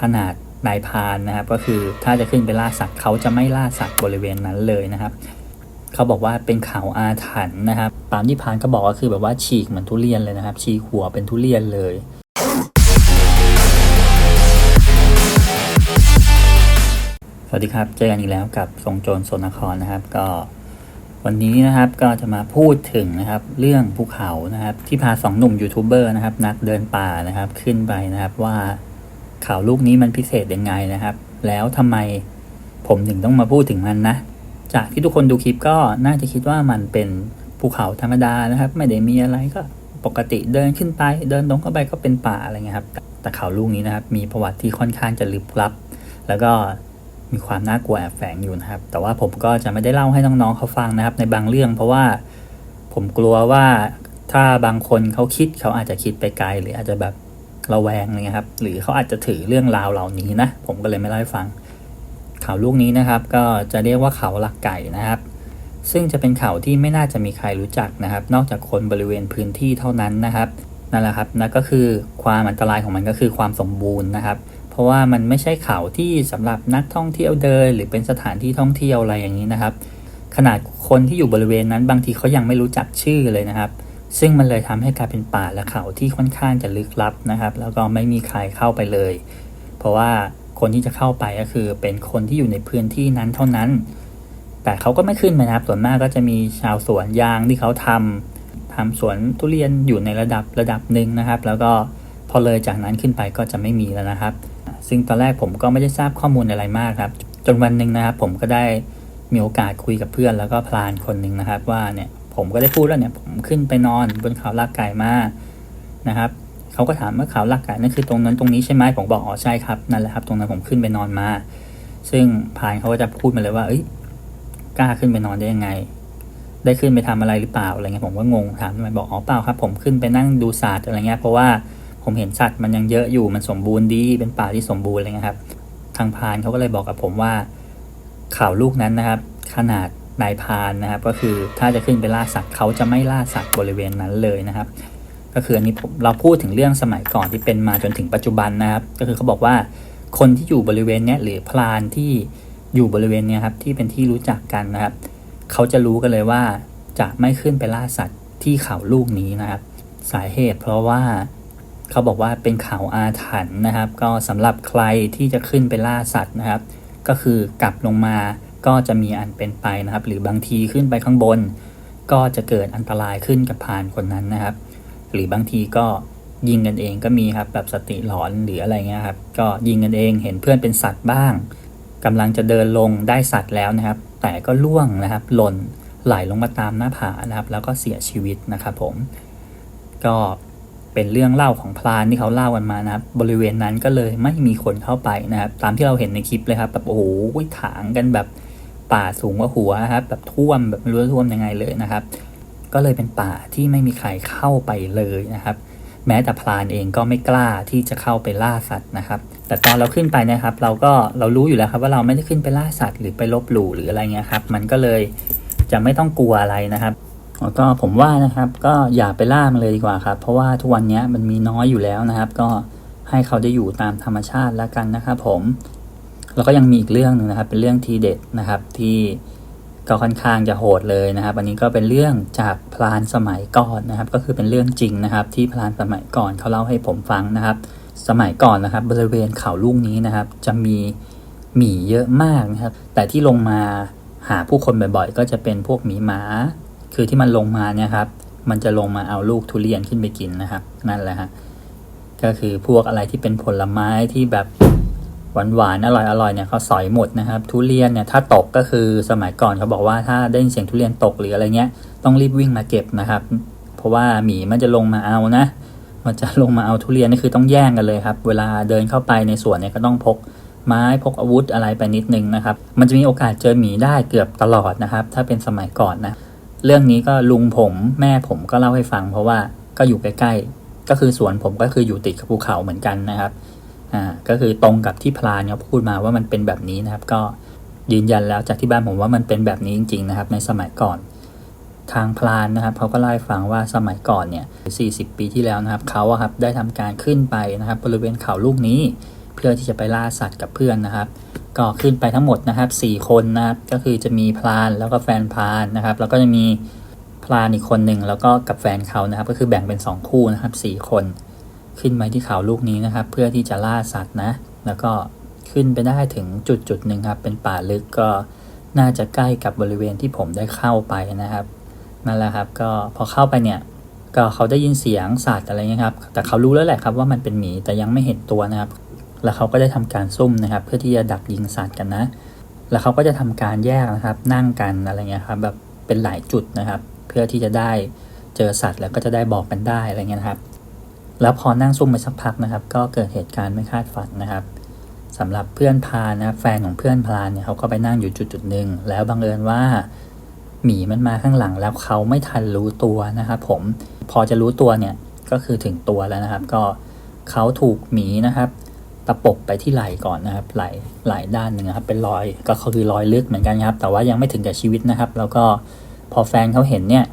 ขนาดนายพานนะครับ ก็คือถ้าจะขึ้นไปล่าสัตว์เขาจะไม่ล่าสัตว์บริเวณนั้นเลยนะครับเขาบอกว่าเป็นเขาอาถรรพ์นะครับตามที่พานก็บอกก็คือแบบว่าฉีกเหมือนทุเรียนเลยนะครับ ฉีกหัวเป็นทุเรียนเลยสวัสดีครับ เจอกันอีกแล้วกับทรงโจรโซนนครนะครับ ก็วันนี้นะครับก็จะมาพูดถึงนะครับ เรื่องภูเขานะครับ ที่พาสองหนุ่มยูทูบเบอร์นะครับ นักเดินป่านะครับขึ้นไปนะครับว่า ขาลูกนี้มันพิเศษยังไงนะครับ แล้วทำไมผมถึงต้องมาพูดถึงมันนะ จากที่ทุกคนดูคลิปก็น่าจะคิดว่ามันเป็นภูเขาธรรมดานะครับ ไม่ได้มีอะไรก็ปกติเดินขึ้นไป เดินตรงเข้าไปก็เป็นป่าอะไรเงี้ยครับ แต่เขาลูกนี้นะครับ มีประวัติที่ค่อนข้างจะลึกลับ แล้วก็มีความน่ากลัวแอบแฝงอยู่นะครับ แต่ว่าผมก็จะไม่ได้เล่าให้น้องๆเขาฟังนะครับ ในบางเรื่อง เพราะว่าผมกลัวว่าถ้าบางคนเขาคิดเขาอาจจะคิดไปไกลหรืออาจจะแบบ ระแวงอะไรครับ หรือเขาอาจจะถือเรื่องราวเหล่านี้นะ ผมก็เลยไม่เล่าให้ฟังเขาวลูกนี้นะครับ ก็จะเรียกว่าเขาหลักไก่นะครับ ซึ่งจะเป็นเขาที่ไม่น่าจะมีใครรู้จักนะครับ นอกจากคนบริเวณพื้นที่เท่านั้นนะครับนั่นแหละครับนั่นก็คือความอันตรายของมันก็คือความสมบูรณ์นะครับ เพราะว่ามันไม่ใช่เขาที่สำหรับนักท่องเที่ยวเดิน หรือเป็นสถานที่ท่องเที่ยวอะไรอย่างนี้นะครับ ขนาดคนที่อยู่บริเวณนั้นบางทีเขายังไม่รู้จักชื่อเลยนะครับ ซึ่งมันเลยทำให้กลายเป็นป่าและเขาที่ค่อนข้างจะลึกลับนะครับ แล้วก็ไม่มีใครเข้าไปเลย เพราะว่าคนที่จะเข้าไปก็คือเป็นคนที่อยู่ในพื้นที่นั้นเท่านั้น แต่เขาก็ไม่ขึ้นไปนะครับส่วนมากก็จะมีชาวสวนยางที่เขาทำทำสวนทุเรียนอยู่ในระดับระดับหนึ่งนะครับ แล้วก็พอเลยจากนั้นขึ้นไปก็จะไม่มีแล้วนะครับ ซึ่งตอนแรกผมก็ไม่ได้ทราบข้อมูลอะไรมากครับ จนวันหนึ่งนะครับ ผมก็ได้มีโอกาสคุยกับเพื่อนแล้วก็พลานคนหนึ่งนะครับว่าเนี่ย ผมก็ได้พูดแล้วเนี่ย ผมขึ้นไปนอนบนเขาลากไก่มานะครับเขาก็ถามว่าเขาลากไก่นั่นคือตรงนั้นตรงนี้ใช่ไหมผมบอกอ๋อใช่ครับนั่นแหละครับ ตรงนั้นผมขึ้นไปนอนมา ซึ่งพานเขาก็จะพูดมาเลยว่า เอ้ยกล้าขึ้นไปนอนได้ยังไง ได้ขึ้นไปทำอะไรหรือเปล่าอะไรเงี้ยผมก็งงถามทำไมบอกอ๋อเปล่าครับ ผมขึ้นไปนั่งดูสัตว์อะไรเงี้ยเพราะว่าผมเห็นสัตว์มันยังเยอะอยู่มันสมบูรณ์ดีเป็นป่าที่สมบูรณ์อะไรเงี้ยครับ ทางพานเขาก็เลยบอกกับผมว่าข่าวลูกนั้นนะครับ ขนาด นายพานนะครับ ก็คือถ้าจะขึ้นไปล่าสัตว์เขาจะไม่ล่าสัตว์บริเวณนั้นเลยนะครับ ก็คืออันนี้ผมเราพูดถึงเรื่องสมัยก่อนที่เป็นมาจนถึงปัจจุบันนะครับ ก็คือเขาบอกว่าคนที่อยู่บริเวณเนี้ยหรือพรานที่อยู่บริเวณเนี้ยครับที่เป็นที่รู้จักกันนะครับ เขาจะรู้กันเลยว่าจะไม่ขึ้นไปล่าสัตว์ที่เขาลูกนี้นะครับ สาเหตุเพราะว่าเขาบอกว่าเป็นเขาอาถรรพ์นะครับ ก็สำหรับใครที่จะขึ้นไปล่าสัตว์นะครับ ก็คือกลับลงมา ก็จะมีอันเป็นไปนะครับ หรือบางทีขึ้นไปข้างบน ก็จะเกิดอันตรายขึ้นกับพานคนนั้นนะครับ หรือบางทีก็ยิงกันเองก็มีครับแบบสติหลอนหรืออะไรเงี้ยครับก็ยิงกันเองเห็นเพื่อนเป็นสัตว์บ้างกำลังจะเดินลงได้สัตว์แล้วนะครับ แต่ก็ล่วงนะครับ หล่นไหลลงมาตามหน้าผานะครับ แล้วก็เสียชีวิตนะครับผม ก็เป็นเรื่องเล่าของพรานที่เขาเล่ากันมานะครับ บริเวณนั้นก็เลยไม่มีคนเข้าไปนะครับ ตามที่เราเห็นในคลิปเลยครับแบบโอ้โหถางกันแบบ ป่าสูงกว่าหัวนะครับแบบท่วมแบบไม่รู้จะท่วมยังไงเลยนะครับ ก็เลยเป็นป่าที่ไม่มีใครเข้าไปเลยนะครับ แม้แต่พรานเองก็ไม่กล้าที่จะเข้าไปล่าสัตว์นะครับ แต่ตอนเราขึ้นไปนะครับ เราก็เรารู้อยู่แล้วครับ ว่าเราไม่ได้ขึ้นไปล่าสัตว์หรือไปลบหลู่หรืออะไรเงี้ยครับ มันก็เลยจะไม่ต้องกลัวอะไรนะครับแล้วก็ผมว่านะครับก็อย่าไปล่ามันเลยดีกว่าครับ เพราะว่าทุกวันนี้มันมีน้อยอยู่แล้วนะครับ ก็ให้เขาได้อยู่ตามธรรมชาติแล้วกันนะครับผม แล้วก็ยังมีอีกเรื่องหนึงนะครับ เป็นเรื่องทีเด็ดนะครับที่ก็ค่อนข้างจะโหดเลยนะครับ อันนี้ก็เป็นเรื่องจากพลานสมัยก่อนนะครับ ก็คือเป็นเรื่องจริงนะครับ ที่พลานสมัยก่อนเขาเล่าให้ผมฟังนะครับ สมัยก่อนนะครับ บริเวณเขาลูกนี้นะครับ จะมีหมีเยอะมากนะครับ แต่ที่ลงมาหาผู้คนบ่อยๆ ก็จะเป็นพวกหมีหมา คือที่มันลงมาเนี่ยครับ มันจะลงมาเอาลูกทุเรียนขึ้นไปกินนะครับ นั่นแหละฮะก็คือพวกอะไรที่เป็นผลไม้ที่แบบ หวานๆอร่อยๆเนี่ยเขาสอยหมดนะครับ ทุเรียนเนี่ยถ้าตกก็คือสมัยก่อนเขาบอกว่าถ้าได้ยินเสียงทุเรียนตกหรืออะไรเงี้ยต้องรีบวิ่งมาเก็บนะครับ เพราะว่าหมีมันจะลงมาเอานะ มันจะลงมาเอาทุเรียนนี่คือต้องแย่งกันเลยครับ เวลาเดินเข้าไปในสวนเนี่ยก็ต้องพกไม้พกอาวุธอะไรไปนิดนึงนะครับ มันจะมีโอกาสเจอหมีได้เกือบตลอดนะครับ ถ้าเป็นสมัยก่อนนะ เรื่องนี้ก็ลุงผมแม่ผมก็เล่าให้ฟัง เพราะว่าก็อยู่ใกล้ๆก็คือสวนผมก็คืออยู่ติดกับภูเขาเหมือนกันนะครับ อ่าก็คือตรงกับที่พลานเนี่ยพูดมาว่ามันเป็นแบบนี้นะครับ ก็ยืนยันแล้วจากที่บ้านผมว่ามันเป็นแบบนี้จริง ๆ นะครับ ในสมัยก่อน ทางพลานนะครับเขาก็เล่าให้ฟังว่าสมัยก่อนเนี่ย 40 ปีที่แล้วนะครับเขาอะครับได้ทำการขึ้นไปนะครับ บริเวณเขาลูกนี้ เพื่อที่จะไปล่าสัตว์กับเพื่อนนะครับ ก็ขึ้นไปทั้งหมดนะครับสี่คนนะครับ ก็คือจะมีพรานแล้วก็แฟนพรานนะครับ แล้วก็จะมีพรานอีกคนหนึ่งแล้วก็กับแฟนเขานะครับ ก็คือแบ่งเป็นสองคู่นะครับสี่คน ขึ้นไปที่เขาลูกนี้นะครับ เพื่อที่จะล่าสัตว์นะ แล้วก็ขึ้นไปได้ถึงจุดจุดหนึ่งครับ เป็นป่าลึกก็น่าจะใกล้กับบริเวณที่ผมได้เข้าไปนะครับนั่นแหละครับก็พอเข้าไปเนี่ยก็เขาได้ยินเสียงสัตว์อะไรเงี้ยครับ แต่เขารู้แล้วแหละครับว่ามันเป็นหมีแต่ยังไม่เห็นตัวนะครับ แล้วเขาก็ได้ทำการซุ่มนะครับ เพื่อที่จะดักยิงสัตว์กันนะ แล้วเขาก็จะทำการแยกนะครับ นั่งกันอะไรเงี้ยครับแบบเป็นหลายจุดนะครับ เพื่อที่จะได้เจอสัตว์แล้วก็จะได้บอกกันได้อะไรเงี้ยครับ แล้วพอนั่งซุ่มไปสักพักนะครับ ก็เกิดเหตุการณ์ไม่คาดฝันนะครับสำหรับเพื่อนพานะแฟนของเพื่อนพานเนี่ยเขาก็ไปนั่งอยู่จุดจุดหนึ่งแล้วบังเอิญว่าหมีมันมาข้างหลังแล้วเขาไม่ทันรู้ตัวนะครับผมพอจะรู้ตัวเนี่ยก็คือถึงตัวแล้วนะครับ ก็เขาถูกหมีนะครับตะปบไปที่ไหล่ก่อนนะครับไหล่ไหล่ด้านหนึ่งครับ เป็นรอยก็คือรอยลึกเหมือนกันครับ แต่ว่ายังไม่ถึงกับชีวิตนะครับ แล้วก็พอแฟนเขาเห็นเนี่ย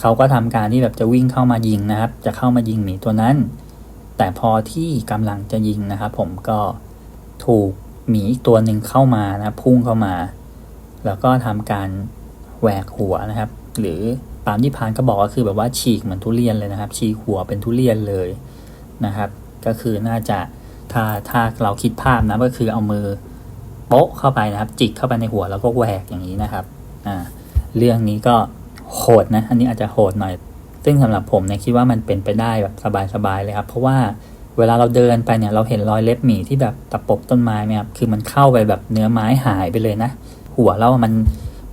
เขาก็ทำการที่แบบจะวิ่งเข้ามายิงนะครับ จะเข้ามายิงหมีตัวนั้น แต่พอที่กำลังจะยิงนะครับ ผมก็ถูกหมีอีกตัวหนึ่งเข้ามานะพุ่งเข้ามา แล้วก็ทำการแหวกหัวนะครับ หรือตามที่พานก็บอกก็คือแบบว่าฉีกเหมือนทุเรียนเลยนะครับ ฉีกหัวเป็นทุเรียนเลยนะครับ ก็คือน่าจะถ้าถ้าเราคิดภาพนะก็คือเอามือโป๊ะเข้าไปนะครับ จิกเข้าไปในหัวแล้วก็แหวกอย่างนี้นะครับอ่าเรื่องนี้ก็ โหดนะ อันนี้อาจจะโหดหน่อย ซึ่งสำหรับผมเนี่ยคิดว่ามันเป็นไปได้แบบสบายๆเลยครับ เพราะว่าเวลาเราเดินไปเนี่ยเราเห็นรอยเล็บหมีที่แบบตะปบต้นไม้เนี่ยครับคือมันเข้าไปแบบเนื้อไม้หายไปเลยนะ หัวเรามัน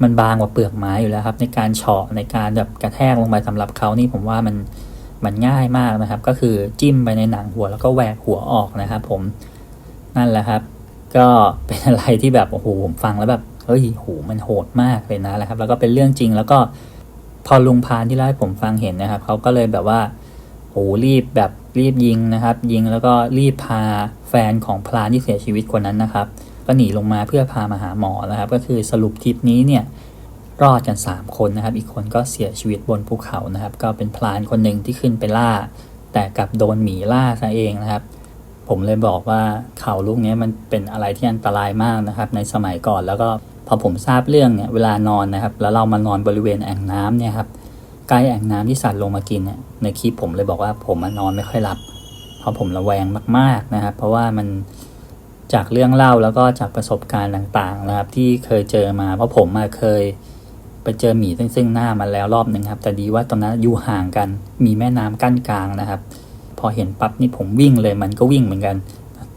มันบางกว่าเปลือกไม้อยู่แล้วครับ ในการเฉาะในการแบบกระแทกลงไปสำหรับเขานี่ผมว่ามันมันง่ายมากนะครับ ก็คือจิ้มไปในหนังหัวแล้วก็แหวกหัวออกนะครับ ผมนั่นแหละครับ ก็เป็นอะไรที่แบบโอ้โหผมฟังแล้วแบบเฮ้ยโหมันโหดมากเลยนะแล้วครับ แล้วก็เป็นเรื่องจริงแล้วก็ พอลุงพานที่เล่าให้ผมฟังเห็นนะครับเขาก็เลยแบบว่าโอ้รีบแบบรีบยิงนะครับ ยิงแล้วก็รีบพาแฟนของพลานที่เสียชีวิตคนนั้นนะครับ ก็หนีลงมาเพื่อพามาหาหมอนะครับ ก็คือสรุปทริปนี้เนี่ยรอดกัน 3 คนนะครับ อีกคนก็เสียชีวิตบนภูเขานะครับ ก็เป็นพลานคนหนึ่งที่ขึ้นไปล่า แต่กลับโดนหมีล่าซะเองนะครับ ผมเลยบอกว่าเขาลูกนี้มันเป็นอะไรที่อันตรายมากนะครับ ในสมัยก่อนแล้วก็ พอผมทราบเรื่องเนี่ยเวลานอนนะครับ แล้วเรามานอนบริเวณแอ่งน้ำเนี่ยครับใกล้แอ่งน้ำที่สัตว์ลงมากินเนี่ยในคลิปผมเลยบอกว่าผมมานอนไม่ค่อยหลับ เพราะผมระแวงมาก ๆนะครับ เพราะว่ามันจากเรื่องเล่าแล้วก็จากประสบการณ์ต่างๆนะครับ ที่เคยเจอมา เพราะผมมาเคยไปเจอหมีซึ่งหน้ามาแล้วรอบหนึ่งครับ แต่ดีว่าตอนนั้นอยู่ห่างกันมีแม่น้ำกั้นกลางนะครับ พอเห็นปั๊บนี่ผมวิ่งเลยมันก็วิ่งเหมือนกัน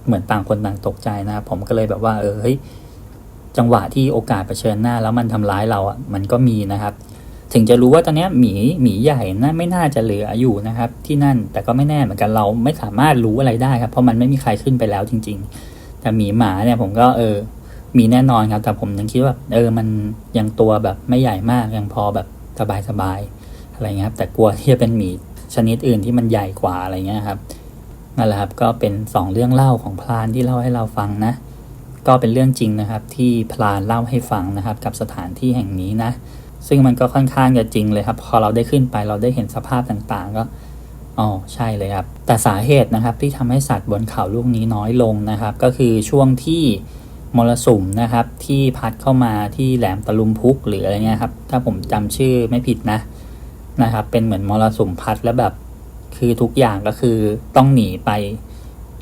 เหมือนต่างคนต่างตกใจนะครับ ผมก็เลยแบบว่าเออเฮ้ย จังหวะที่โอกาสเผชิญหน้า แล้วมันทำร้ายเราอะมันก็มีนะครับ ถึงจะรู้ว่าตอนนี้หมีหมีใหญ่น่าไม่น่าจะเหลืออยู่นะครับ ที่นั่นแต่ก็ไม่แน่เหมือนกันเราไม่สามารถรู้อะไรได้ครับ เพราะมันไม่มีใครขึ้นไปแล้วจริง ๆ แต่หมีหมาเนี่ยผมก็เออ มีแน่นอนครับ แต่ผมยังคิดว่า เออมันยังตัวแบบไม่ใหญ่มากยังพอแบบสบายๆอะไรเงี้ยครับแต่กลัวที่จะเป็นหมีชนิดอื่นที่มันใหญ่กว่าอะไรเงี้ยครับนั่นแหละครับก็เป็นสองเรื่องเล่าของพลานที่เล่าให้เราฟังนะ ก็เป็นเรื่องจริงนะครับที่พลานเล่าให้ฟังนะครับ กับสถานที่แห่งนี้นะ ซึ่งมันก็ค่อนข้างจะจริงเลยครับ พอเราได้ขึ้นไปเราได้เห็นสภาพต่างๆ ก็อ๋อใช่เลยครับ แต่สาเหตุนะครับที่ทำให้สัตว์บนเขาลูกนี้น้อยลงนะครับ ก็คือช่วงที่มรสุมนะครับ ที่พัดเข้ามาที่แหลมตะลุมพุกหรืออะไรเงี้ยครับ ถ้าผมจำชื่อไม่ผิดนะนะครับ เป็นเหมือนมรสุมพัดแล้วแบบ คือทุกอย่างก็คือต้องหนีไป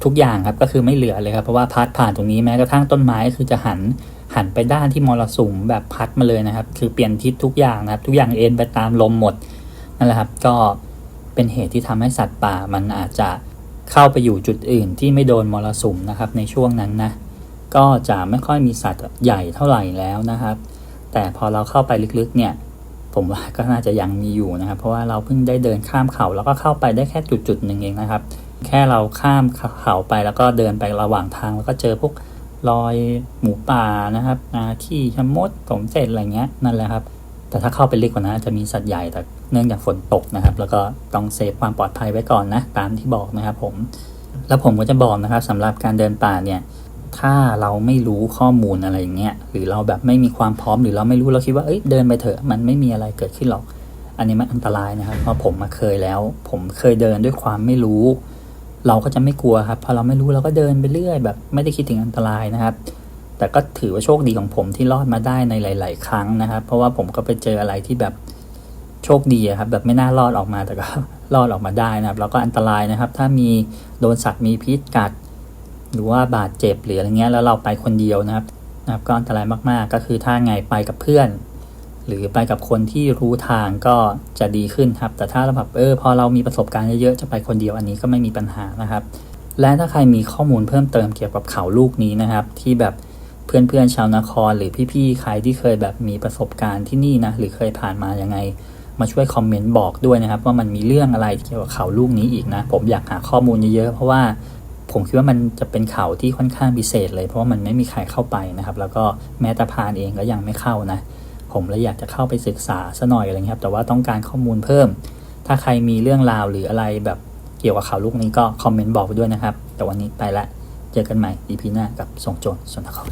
ทุกอย่างครับก็คือไม่เหลือเลยครับเพราะว่าพัดผ่านตรงนี้แม้กระทั่งต้นไม้คือจะหันหันไปด้านที่มรสุมแบบพัดมาเลยนะครับ คือเปลี่ยนทิศทุกอย่างนะครับ ทุกอย่างเอ็นไปตามลมหมดนั่นแหละครับ ก็เป็นเหตุที่ทำให้สัตว์ป่ามันอาจจะเข้าไปอยู่จุดอื่นที่ไม่โดนมรสุมนะครับ ในช่วงนั้นนะก็จะไม่ค่อยมีสัตว์ใหญ่เท่าไหร่แล้วนะครับ แต่พอเราเข้าไปลึกๆเนี่ย ผมว่าก็น่าจะยังมีอยู่นะครับ เพราะว่าเราเพิ่งได้เดินข้ามเขาแล้วก็เข้าไปได้แค่จุดจุดๆหนึ่งเองนะครับ แค่เราข้ามเขาไปแล้วก็เดินไประหว่างทางแล้วก็เจอพวกรอยหมูป่านะครับอาขี้ชะมดสมเสร็จอะไรเงี้ยนั่นแหละครับ แต่ถ้าเข้าไปลึกกว่านั้นจจะมีสัตว์ใหญ่แต่เนื่องจากฝนตกนะครับ แล้วก็ต้องเซฟความปลอดภัยไว้ก่อนนะตามที่บอกนะครับผมแล้วผมก็จะบอกนะครับสำหรับการเดินป่าเนี่ย ถ้าเราไม่รู้ข้อมูลอะไรอย่างเงี้ยหรือเราแบบไม่มีความพร้อมหรือเราไม่รู้เราคิดว่าเอ้ยเดินไปเถอะมันไม่มีอะไรเกิดขึ้นหรอก อันนี้มันอันตรายนะครับ เพราะผมมาเคยแล้ว ผมเคยเดินด้วยความไม่รู้ เราก็จะไม่กลัวครับพอเราไม่รู้เราก็เดินไปเรื่อย แบบไม่ได้คิดถึงอันตรายนะครับ แต่ก็ถือว่าโชคดีของผมที่รอดมาได้ในหลาย ๆ ครั้งนะครับ เพราะว่าผมก็ไปเจออะไรที่แบบโชคดีครับ แบบไม่น่ารอดออกมาแต่ก็รอดออกมาได้นะครับ แล้วก็อันตรายนะครับ ถ้ามีโดนสัตว์มีพิษกัด หรือว่าบาดเจ็บหรืออะไรเงี้ยแล้วเราไปคนเดียวนะครับนะครับ ก็อันตรายมากๆ ก็คือถ้าไงไปกับเพื่อน หรือไปกับคนที่รู้ทางก็จะดีขึ้นครับ แต่ถ้าเราแบบเออพอเรามีประสบการณ์เยอะๆจะไปคนเดียวอันนี้ก็ไม่มีปัญหานะครับ และถ้าใครมีข้อมูลเพิ่มเติมเกี่ยวกับเขาลูกนี้นะครับ ที่แบบเพื่อนๆชาวนครหรือพี่ๆใครที่เคยแบบมีประสบการณ์ที่นี่นะหรือเคยผ่านมายังไงมาช่วยคอมเมนต์บอกด้วยนะครับ ว่ามันมีเรื่องอะไรเกี่ยวกับเขาลูกนี้อีกนะ ผมอยากหาข้อมูลเยอะๆเพราะว่า ผมคิดว่ามันจะเป็นเขาที่ค่อนข้างพิเศษเลยเพราะว่ามันไม่มีใครเข้าไปนะครับ แล้วก็แม้แต่พานเองก็ยังไม่เข้านะ ผมเลยอยากจะเข้าไปศึกษาซะหน่อยอะไรเงี้ยครับแต่ว่าต้องการข้อมูลเพิ่ม ถ้าใครมีเรื่องราวหรืออะไรแบบเกี่ยวกับข่าวลูกนี้ก็คอมเมนต์บอกไปด้วยนะครับ แต่วันนี้ไปละเจอกันใหม่ EP หน้ากับส่งโจรสนทร